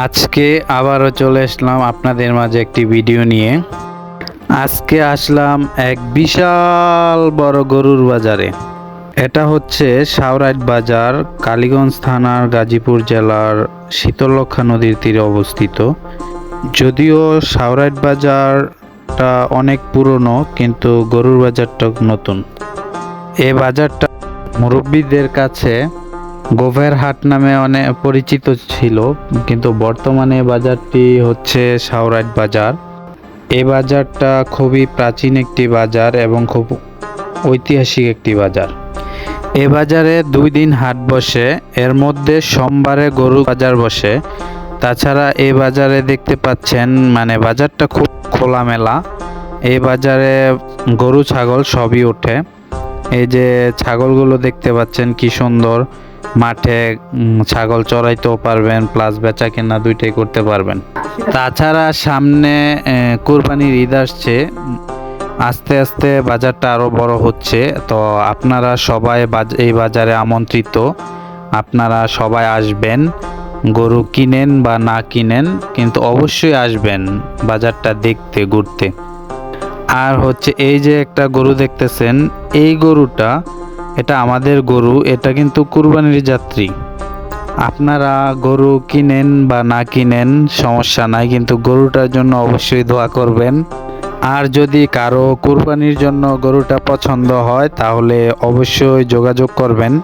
আজকে আবারও চলে আসলাম আপনাদের মাঝে একটি ভিডিও নিয়ে। আজকে আসলাম এক বিশাল বড় গরুর বাজারে। এটা হচ্ছে সাউরাইট বাজার, কালীগঞ্জ থানার গাজীপুর জেলার শীতলক্ষা নদীর তীরে অবস্থিত। যদিও সাউরাইট বাজারটা অনেক পুরনো, কিন্তু গরুর বাজারটা নতুন। এ বাজারটা মুরব্বীদের কাছে গোভের হাট নামে অনেক পরিচিত ছিল, কিন্তু বর্তমানে বাজারটি হচ্ছে সাউরাইট বাজার। এ বাজারটা খুবই প্রাচীন একটি বাজার এবং খুব ঐতিহাসিক একটি বাজার। এ বাজারে দুই দিন হাট বসে, এর মধ্যে সোমবারে গরু বাজার বসে। তাছাড়া এ বাজারে দেখতে পাচ্ছেন মানে বাজারটা খুব খোলামেলা। এই বাজারে গরু, ছাগল সবই ওঠে। এই যে ছাগলগুলো দেখতে পাচ্ছেন, কি সুন্দর। মাঠে ছাগল চড়াইতেও পারবেন প্লাস বেচা কেনা দুইটাই করতে পারবেন। তাছাড়া সামনে কোরবানির ঈদ আসছে। আস্তে আস্তে বাজারটা আরও বড় হচ্ছে। তো আপনারা সবাই এই বাজারে আমন্ত্রিত। আপনারা সবাই আসবেন, গরু কিনেন বা না কিনেন, কিন্তু অবশ্যই আসবেন বাজারটা দেখতে, ঘুরতে। আর হচ্ছে এই যে একটা গরু দেখতেছেন, এই গরুটা এটা আমাদের গরু, এটা কিন্তু কুরবানির যাত্রী। আপনারা গরু কিনেন বা না কিনেন, সমস্যা নাই, কিন্তু গরুটার জন্য অবশ্যই দোয়া করবেন। আর যদি কারও কুরবানির জন্য গরুটা পছন্দ হয়, তাহলে অবশ্যই যোগাযোগ করবেন।